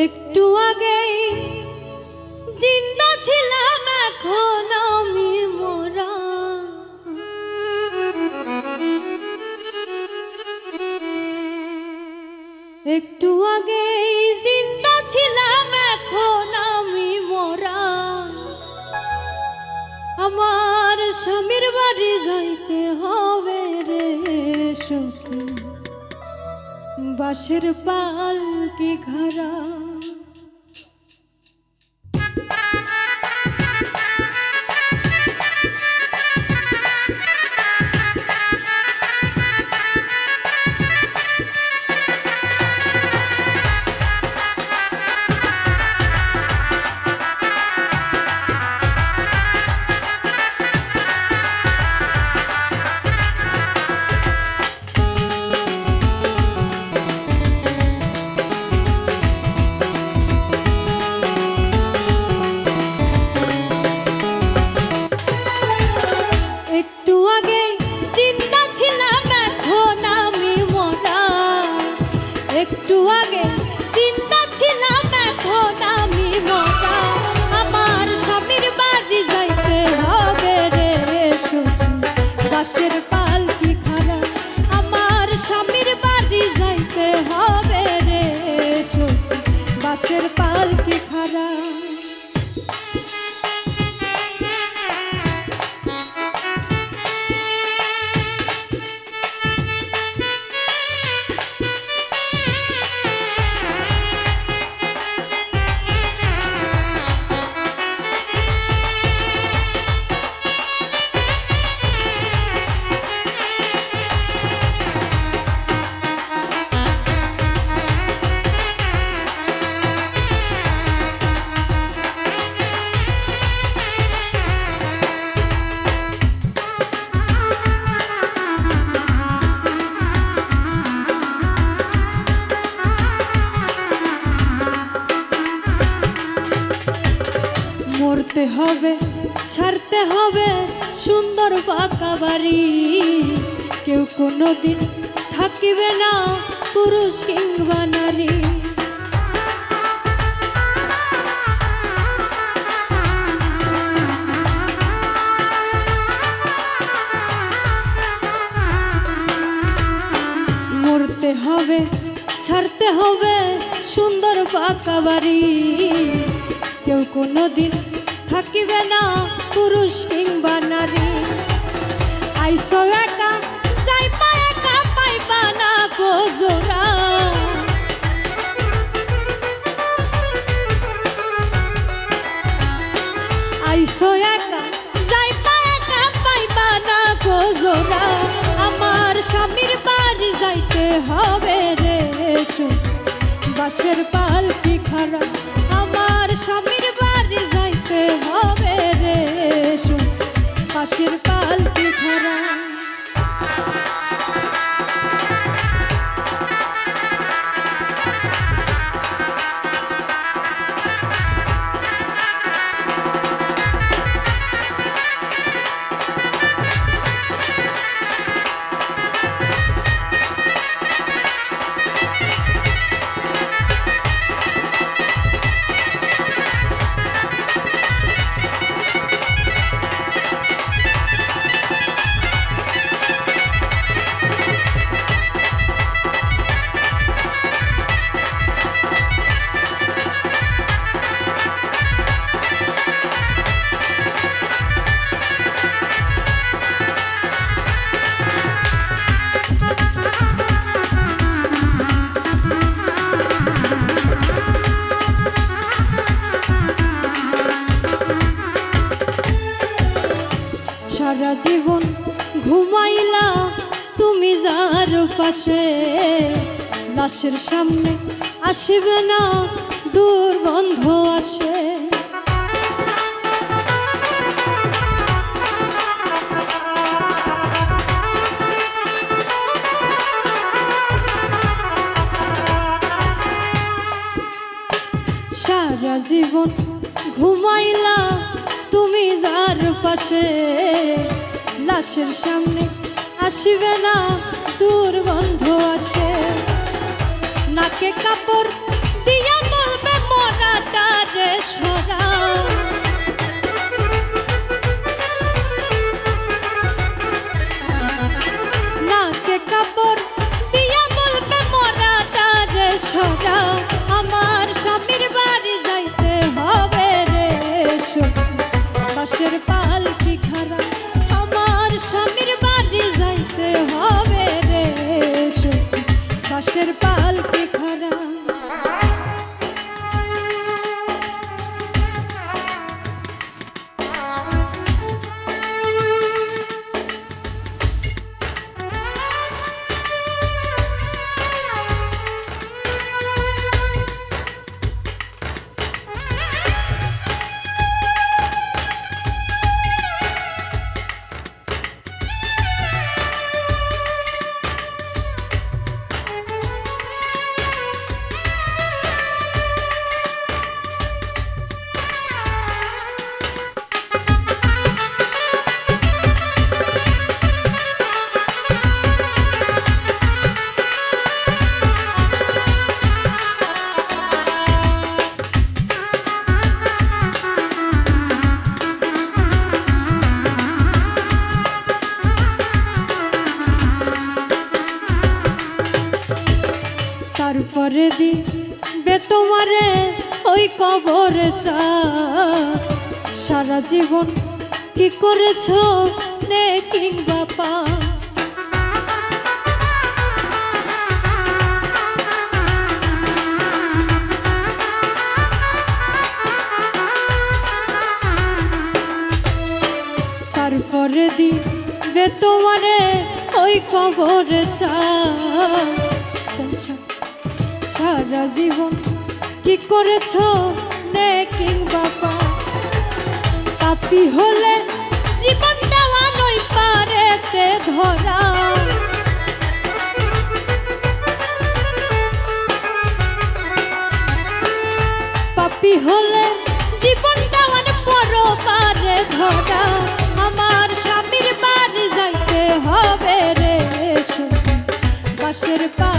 একটু আগেই জিন্দা ছিলাম এখন আমি মোরা। একটু আগেই জিন্দা ছিলাম এখন আমি মোরা। আমার স্বামীর বাড়ি যাইতে হবে রে সখী। বাঁশের পাল কি ঘরা। ছাড়তে হবে সুন্দর পাকা বাড়ি। কেউ কোনো দিন থাকিবে না পুরুষ কিংবা নারী। মরতে হবে, ছাড়তে হবে সুন্দর পাকা বাড়ি। কেউ কোনো দিন থাকিবে না পুরুষ কিংবা নারী। আইসো একা, যাইবা একা, পাইবা না গো জোড়া। আইসো একা, যাইবা একা, পাইবা না খোজোড়া আমার স্বামীর বাড়ি যাইতে হবে রে। বাসের পাল কি খারাপ বাসের জীবন ঘুমাইলা, তুমি যার পাশে। লাশের সামনে আসিবে না দুর্গন্ধ আসে। সারা জীবন ঘুমাইলা, তুমি যার পাশে। লাশের সামনে আসিবে না দুর্গন্ধ আসে। নাকে কাপড় খালি কবর সারা জীবন কি করেছ নে কিংবা পা? তারপরে দিবে তোমারে ওই কবর চা। সারা জীবন কি করেছ নে বাবা পাপি হলে জীবন দেওয়া নই পারেতে ধরা। পাপি হলে জীবন দেওয়ার পর পারে ধরা। আমার স্বামীর বাড়ি যাইতে হবে রে বাসের পা